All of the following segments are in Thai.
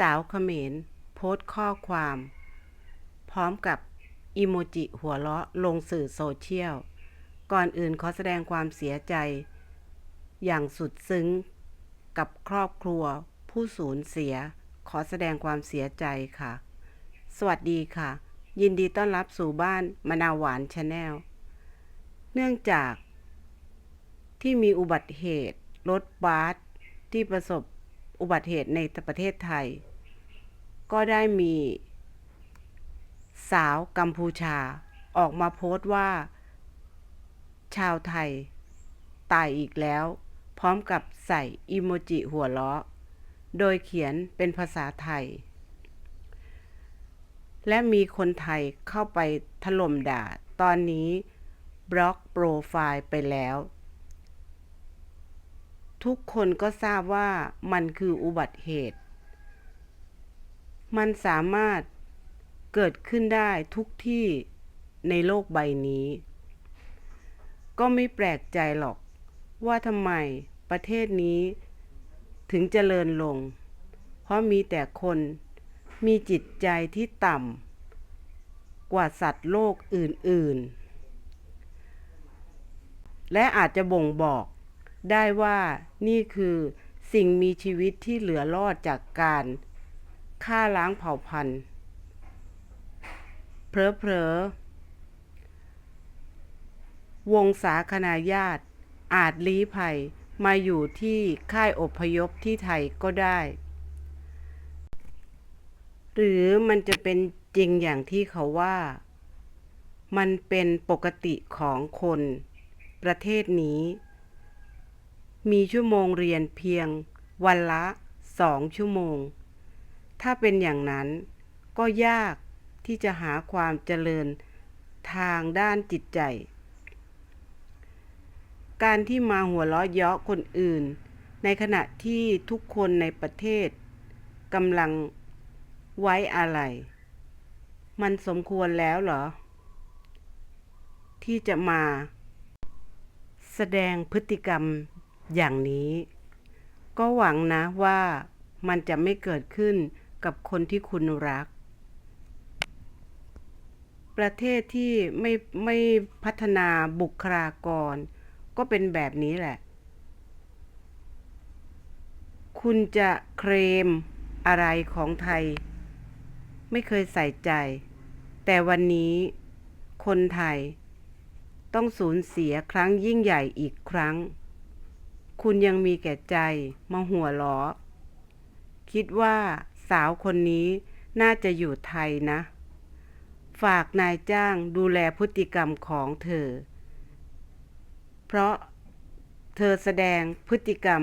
สาวเขมร โพสต์ข้อความ พร้อมกับอีโมจิหัวเราะลงสื่อโซเชียล ก่อนอื่นขอแสดงความเสียใจ อย่างสุดซึ้ง กับครอบครัว ผู้สูญเสีย ขอแสดงความเสียใจค่ะ สวัสดีค่ะ ยินดีต้อนรับสู่บ้านมะนาวหวานชาแนล เนื่องจาก ที่มีอุบัติเหตุ รถบัสที่ประสบอุบัติเหตุในประเทศไทย ก็ได้มีสาวกัมพูชาออกมาโพสต์ว่า ชาวไทย ตายอีกแล้ว พร้อมกับใส่อีโมจิหัวเราะ โดยเขียนเป็นภาษาไทย และมีคนไทยเข้าไปถล่มด่า ตอนนี้บล็อกโปรไฟล์ไปแล้ว ทุกคนก็ทราบว่ามันคืออุบัติเหตุ มันสามารถเกิดขึ้นได้ทุกที่ในโลกใบนี้ ก็ไม่แปลกใจหรอกว่าทำไมประเทศนี้ถึงเจริญลง เพราะมีแต่คนมีจิตใจที่ต่ำกว่าสัตว์โลกอื่น ๆ และอาจจะบ่งบอกได้ว่านี่คือสิ่งมีชีวิตที่เหลือรอดจากการ ฆ่าล้างเผ่าพันธุ์เพลอๆวงศาคณาญาติอาจลี้ภัยมาอยู่ที่ค่ายอพยพที่ไทยก็ได้ หรือมันจะเป็นจริงอย่างที่เขาว่า มันเป็นปกติของคน ประเทศนี้ มีชั่วโมงเรียนเพียงวันละสองชั่วโมง ถ้าเป็นอย่างนั้นก็ยากที่จะหาความเจริญทางด้านจิตใจ การที่มาหัวเราะเยาะคนอื่น ในขณะที่ทุกคนในประเทศกำลังไว้อะไร มันสมควรแล้วเหรอ ที่จะมาแสดงพฤติกรรมอย่างนี้ ก็หวังนะว่ามันจะไม่เกิดขึ้น กับคนที่คุณรัก ประเทศที่ไม่ไม่พัฒนาบุคลากร ก็เป็นแบบนี้แหละ คุณจะเคลมอะไรของไทย ไม่เคยใส่ใจ แต่วันนี้คนไทยต้องสูญเสียครั้งยิ่งใหญ่อีกครั้ง คุณยังมีแก่ใจมาหัวล้อ คิดว่า สาวคนนี้น่าจะอยู่ไทยนะ ฝากนายจ้างดูแลพฤติกรรมของเธอ เพราะเธอแสดงพฤติกรรม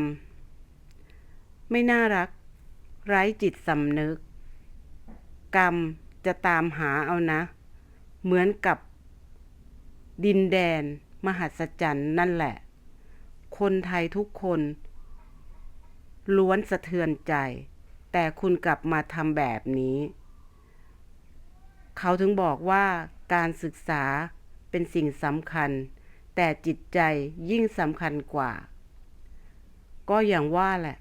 ไม่น่ารัก ไร้จิตสำนึก กรรมจะตามหาเอานะ เหมือนกับดินแดนมหัศจรรย์นั่นแหละ คนไทยทุกคน ล้วนสะเทือนใจ แต่คุณกลับมาทำแบบนี้ เขาถึงบอกว่าการศึกษาเป็นสิ่งสำคัญ แต่จิตใจยิ่งสำคัญกว่า ก็อย่างว่าแหละ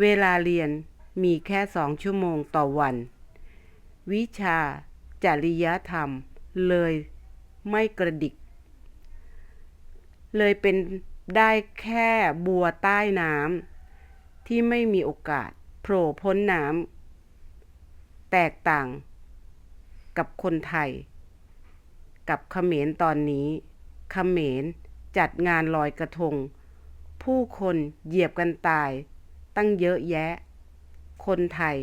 เวลาเรียนมีแค่สองชั่วโมงต่อวัน วิชาจริยธรรมเลยไม่กระดิก เลยเป็นได้แค่บัวใต้น้ำที่ไม่มีโอกาส โผล่พ้นน้ำแตกต่างกับคนไทย กับเขมรตอนนี้เขมรจัดงานลอยกระทง ผู้คนเหยียบกันตาย ตั้งเยอะแยะ คนไทย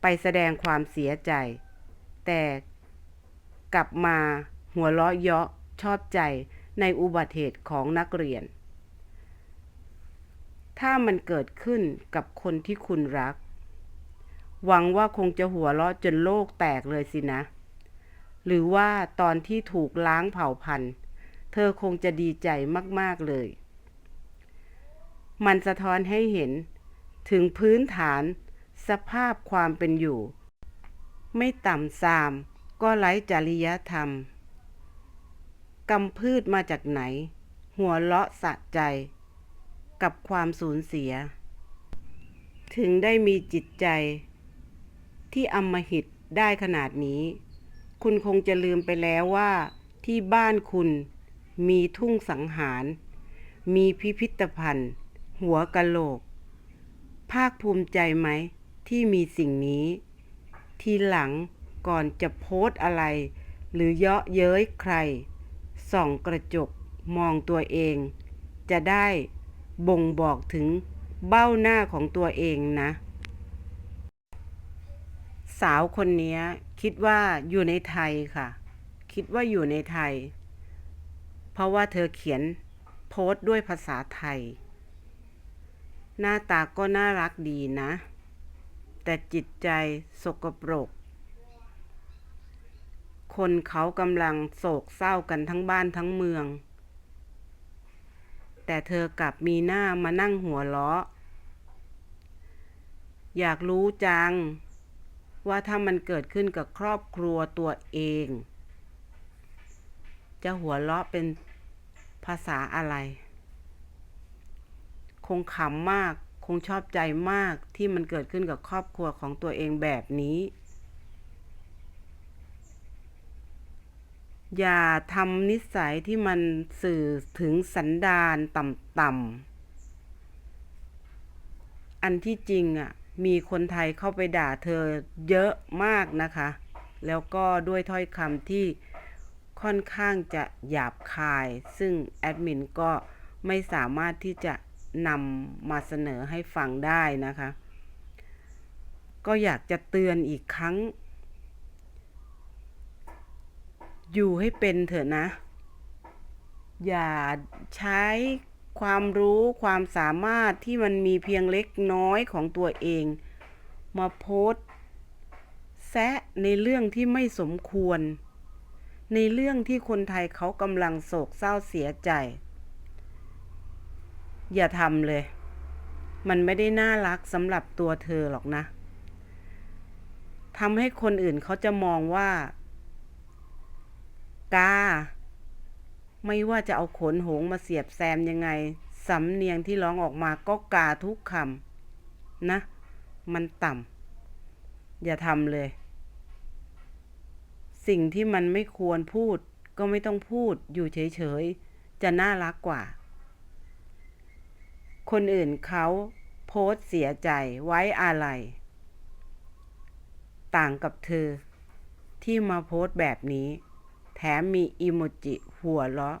ไปแสดงความเสียใจ แต่กลับมาหัวเราะเยาะชอบใจในอุบัติเหตุของนักเรียน ถ้ามันเกิดขึ้นกับคนที่คุณรัก หวังว่าคงจะหัวเราะจนโลกแตกเลยสินะ หรือว่าตอนที่ถูกล้างเผ่าพันธุ์ เธอคงจะดีใจมาก ๆ เลย มันสะท้อนให้เห็นถึงพื้นฐานสภาพความเป็นอยู่ ไม่ต่ำซามก็ไร้จริยธรรมกำพืชมาจากไหน หัวเลาะสะใจ กับความสูญเสีย ถึงได้มีจิตใจ ที่อำมหิตได้ขนาดนี้ คุณคงจะลืมไปแล้วว่าที่บ้านคุณมีทุ่งสังหาร มีพิพิธภัณฑ์ หัวกะโหลก ภาคภูมิใจไหม ที่มีสิ่งนี้ ทีหลังก่อนจะโพสอะไร หรือเยาะเย้ยใคร ส่องกระจกมองตัวเอง จะได้ บ่งบอกถึงเบ้าหน้าของตัวเองนะ สาวคนนี้คิดว่าอยู่ในไทยค่ะ คิดว่าอยู่ในไทย เพราะว่าเธอเขียนโพสต์ด้วยภาษาไทย หน้าตาก็น่ารักดีนะ แต่จิตใจสกปรก คนเขากำลังโศกเศร้ากันทั้งบ้านทั้งเมือง แต่เธอกลับมีหน้ามานั่งหัวเราะ อยากรู้จัง ว่าถ้ามันเกิดขึ้นกับครอบครัวตัวเอง จะหัวเราะเป็นภาษาอะไร คงขำมาก คงชอบใจมากที่มันเกิดขึ้นกับครอบครัวของตัวเองแบบนี้ อย่าทำนิสัยที่มันสื่อถึงสันดานต่ำๆ อันที่จริงอะ มีคนไทยเข้าไปด่าเธอเยอะมากนะคะ แล้วก็ด้วยถ้อยคำที่ค่อนข้างจะหยาบคาย ซึ่งแอดมินก็ไม่สามารถที่จะนำมาเสนอให้ฟังได้นะคะ ก็อยากจะเตือนอีกครั้ง อยู่ให้เป็นเถอะนะ อย่าใช้ความรู้ความสามารถที่มันมีเพียงเล็กน้อยของตัวเอง มาโพสต์แซะในเรื่องที่ไม่สมควร ในเรื่องที่คนไทยเขากำลังโศกเศร้าเสียใจ อย่าทำเลย มันไม่ได้น่ารักสำหรับตัวเธอหรอกนะทำให้คนอื่นเขาจะมองว่า กา ไม่ว่าจะเอาขนหงมาเสียบแซมยังไง สำเนียงที่ร้องออกมาก็กาทุกคำนะ มันต่ำอย่าทำเลย สิ่งที่มันไม่ควรพูดก็ไม่ต้องพูดอยู่เฉยๆ จะน่ารักกว่า คนอื่นเขาโพสเสียใจไว้อะไร ต่างกับเธอ ที่มาโพสต์แบบนี้ แถมมีอิโมจิหัวเราะ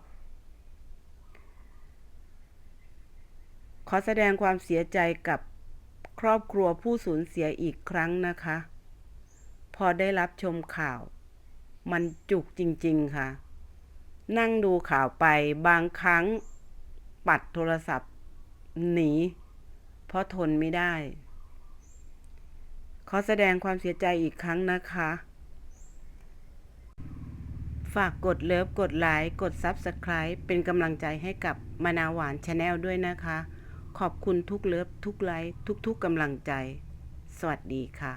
ขอแสดงความเสียใจกับครอบครัวผู้สูญเสียอีกครั้งนะคะ พอได้รับชมข่าว มันจุกจริง ๆ ค่ะ นั่งดูข่าวไปบางครั้งปัดโทรศัพท์หนี เพราะทนไม่ได้ ขอแสดงความเสียใจอีกครั้งนะคะ ฝากกดเลิฟกดไลค์กด Subscribe เป็นกำลังใจให้กับมนาหวานชาแนลด้วยนะคะ ขอบคุณทุกเลิฟทุกไลค์ทุกๆกำลังใจ สวัสดีค่ะ